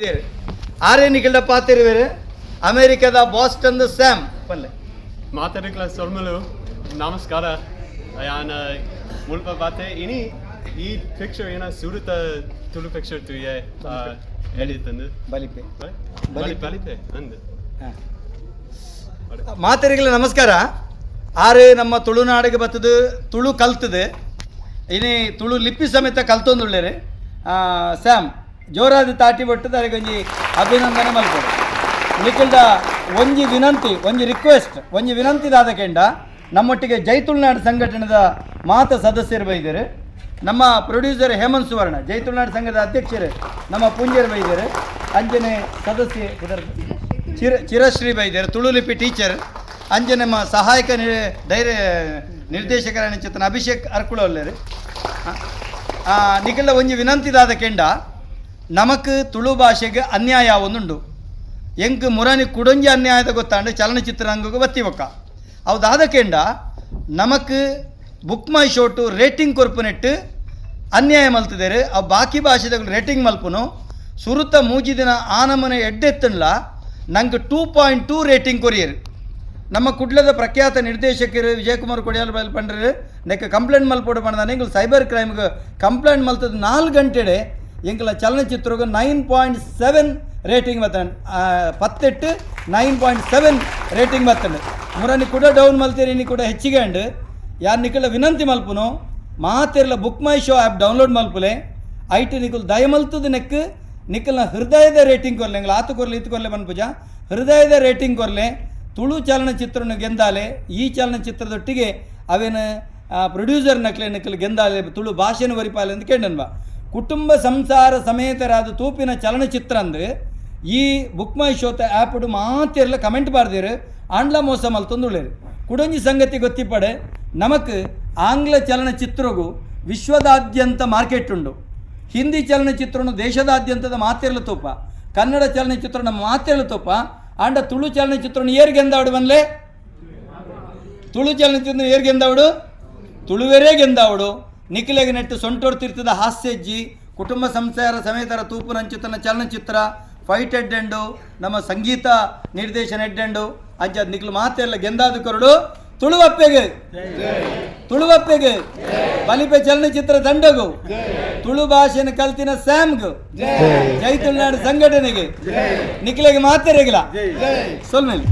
ಇದ್ದೀರಿ. ಆರೇ ನಿಖಿಲ್ಡ ಬೇರೆ. ಅಮೆರಿಕದ ಬಾಸ್ಟನ್ ಸ್ಯಾಮ್. ಪಲ್ಲೆ ಮಾತಾಡಕ್ಲ ಸೊಲ್ಮಲು ನಮಸ್ಕಾರ. ಯಾನ ಮುಲ್ಪ ಪಾತೆ. ಇನಿ ಈ ಪಿಕ್ಚರ್ ಏನ ಸುರುತ ತುಳು ಪಿಕ್ಚರ್ ತುಯ್ಯ ಹೇಳಿತಂದು ಬಲಿಪೆ. ಬಲಿ ಬಲಿಪೆ. ಅಂದು ಮಾತರಿಗಳ ನಮಸ್ಕಾರ. ಆರು ನಮ್ಮ ತುಳುನಾಡಿಗೆ ಬತ್ತದು ತುಳು ಕಲ್ತದೆ. ಇನಿ ತುಳು ಲಿಪಿ ಸಮೇತ ಕಲ್ತೊಂದುಳ್ಳೇರಿ. ಸ್ಯಾಮ್. ಜೋರಾದ ತಾಟಿ ಬಿಟ್ಟು ಅದಕ್ಕೊಂಜಿ ಅಭಿನಂದನೆ ಮಲ್ಪಡು ನಿಖಿಲ್ದ ಒಂಜಿ ವಿನಂತಿ, ಒಂಜಿ ರಿಕ್ವೆಸ್ಟ್ ಒಂಜಿ ವಿನಂತಿ ದಾದ ಕೆಂಡ ನಮ್ಮೊಟ್ಟಿಗೆ ಜೈ ತುಳುನಾಡು ಸಂಘಟನೆದ ಮಾತ ಸದಸ್ಯರು ಬೈದರು, ನಮ್ಮ ಪ್ರೊಡ್ಯೂಸರ್ ಹೇಮಂತ್ ಸುವರ್ಣ ಜೈ ತುಳುನಾಡು ಸಂಘದ ಅಧ್ಯಕ್ಷರು ನಮ್ಮ ಪುಂಜರು ಬೈದರು, ಅಂಜನೆ ಸದಸ್ಯೆ ಚಿರ ಚಿರಶ್ರೀ ಬೈದರು, ತುಳುಲಿಪಿ ಟೀಚರ್ ಅಂಜನೆ ನಮ್ಮ ಸಹಾಯಕ ಧೈರ್ಯ ನಿರ್ದೇಶಕರ ಚಿತ್ತನ ಅಭಿಷೇಕ್ ಅರ್ಕುಳ ಒಳ್ಳೆರು ನಿಖಿಲ ಒಂಜಿ ವಿನಂತಿದಾದ ಕೆಂಡ ನಮಕ್ ತುಳು ಭಾಷೆಗೆ ಅನ್ಯಾಯ ಒಂದುಂಡು. ಎಂಕ್ ಮುರನಿ ಕುಡೊಂಜಿ ಅನ್ಯಾಯದ ಗೊತ್ತಾಂಡು ಚಲನಚಿತ್ರ ಬತ್ತಿವಕ್ಕ ಬತ್ತಿ ಬೊಕ್ಕ ಅವುದಾದ ಕೆಂಡ ನಮಕ್ ಬುಕ್ ಮೈ ಶೋಟು ರೇಟಿಂಗ್ ಕೊರ್ಪುನೆಟ್ಟು ಅನ್ಯಾಯ ಮಲ್ತಿದ್ದೇರು ಅವು ಬಾಕಿ ಭಾಷೆದ ರೇಟಿಂಗ್ ಮಲ್ಪನು. ಸುರುತ ಮೂಜಿದಿನ ಆನಮನೆ ಎಡ್ಡೆತ್ತನ್ಲ ನಂಗೆ ಟೂ ಪಾಯಿಂಟ್ ಟೂ ರೇಟಿಂಗ್ ಕೊರಿಯರು. ನಮ್ಮ ಕುಡ್ಲದ ಪ್ರಖ್ಯಾತ ನಿರ್ದೇಶಕರು ವಿಜಯಕುಮಾರ್ ಕೊಡಿಯಲ್ ಬಯಲ್ ಪಂಡ್ರೆ ನೆಕ್ ಕಂಪ್ಲೇಂಟ್ ಮಲ್ಪೋಡು ಪಂಡ್ದಾನೆ ಸೈಬರ್ ಕ್ರೈಮ್ಗೆ ಕಂಪ್ಲೇಂಟ್ ಮಲ್ತದ ನಾಲ್ಕು ಗಂಟೆಡೆ ಎಂಕಲ ಚಲನಚಿತ್ರಗೆ ನೈನ್ ಪಾಯಿಂಟ್ ಸೆವೆನ್ ರೇಟಿಂಗ್ ಬತ್ತಂಡು ಪತ್ತೆಟ್ಟು ನೈನ್ ಪಾಯಿಂಟ್ ಸೆವೆನ್ ರೇಟಿಂಗ್ ಬತ್ತಂಡು ಮುರನಿ ಕೂಡ ಡೌನ್ ಮಲ್ತೀರಿ ಕೂಡ ಹೆಚ್ಚಿಗೆ ಅಂಡು ಯಾರು ನಿಕಲ ವಿನಂತಿ ಮಲ್ಪುನು ಮಾತಿರಲ Book My Show app download ಮಲ್ಪುಲೆ ಐಟಿ ನಿಕುಲ್ ದಯಮಲ್ತದ ನೆಕ್ ನಿಖಲ್ನ ಹೃದಯದ ರೇಟಿಂಗ್ ಕೊರ್ಲೆ ಎಂಗ್ಲ ಆತು ಕೊರ್ಲೆ ಇತ್ತು ಕೊರ್ಲೆ ಪನ್ಪುಜ ಹೃದಯದ ರೇಟಿಂಗ್ ಕೊರ್ಲೆ ತುಳು ಚಲನಚಿತ್ರನ ಗೆಂದಾಲೆ ಈ ಚಲನಚಿತ್ರದೊಟ್ಟಿಗೆ ಅವೇನು ಪ್ರೊಡ್ಯೂಸರ್ ನಕ್ಲೆ ನಿಕ್ಕಲು ಗೆಂದಾಲೆ ತುಳು ಭಾಷೆನ ವರಿಪಾಲೆ ಅಂತ ಕೇಳನ್ವ ಕುಟುಂಬ ಸಂಸಾರ ಸಮೇತರಾದ ತೂಪಿನ ಚಲನಚಿತ್ರ ಅಂದರೆ ಈ ಬುಕ್ ಮೈ ಶೋತ ಆ್ಯಪ್ ಮಾತಿರಲ್ಲ ಕಮೆಂಟ್ ಬಾರ್ದಿರು ಆಂಡ್ಲ ಮೋಸ ಮಲ್ತೊಂದುಳ್ಳೇರು ಕುಡೊಂಜಿ ಸಂಗತಿ ಗೊತ್ತಿಪ್ಪಡೆ ನಮಕ್ ಆಂಗ್ಲ ಚಲನಚಿತ್ರಗೂ ವಿಶ್ವದಾದ್ಯಂತ ಮಾರ್ಕೆಟ್ ಉಂಡು. ಹಿಂದಿ ಚಲನಚಿತ್ರನು ದೇಶದಾದ್ಯಂತದ ಮಾತಿರಲು ತೋಪ. ಕನ್ನಡ ಚಲನಚಿತ್ರನ ಮಾತಿರಲು ತೋಪ. ಆಂಡ ತುಳು ಚಲನಚಿತ್ರನ ಏರ್ಗೆಂದಾವಡು ಗೆಂದಾವಡು ಬನ್ಲೆ ತುಳು ಚಲನಚಿತ್ರ ಏರ್ಗೆಂದಾವಡು ತುಳುವೆರೇ ಗೆಂದಾವಡು ನಿಖಿಲೆಗೆ ನೆಟ್ಟು ಸೊಂಟೋರ್ ತೀರ್ಥದ ಹಾಸ್ಯಜ್ಜಿ ಕುಟುಂಬ ಸಂಸಾರ ಸಮೇತರ ತೂಪು ನಂಚುತನ ಚಲನಚಿತ್ರ ಫೈಟ್ ಎಡ್ಡೆಂಡು ನಮ್ಮ ಸಂಗೀತ ನಿರ್ದೇಶನ ಎಡ್ಡೆಂಡು ಅಂಚ ನಿಖಿಲು ಮಾತೆಲ್ಲ ಗೆಂದಾದ ಕೊರಡು ತುಳುವಪ್ಪೆಗೆ. ತುಳುವಪ್ಪೆಗೆ. ಬಲಿಪೆ ಚಲನಚಿತ್ರ ದಂಡಗು. ತುಳು ಭಾಷೆನ ಕಲ್ತಿನ ಸ್ಯಾಮ್ಗು. ಜೈ. ತುಳುನಾಡು ಸಂಘಟನೆಗೆ. ನಿಖಿಲೆಗೆ ಮಾತೆರೆಗಿಲ್ಲ ಸೊಲ್ಮೇಲೆ.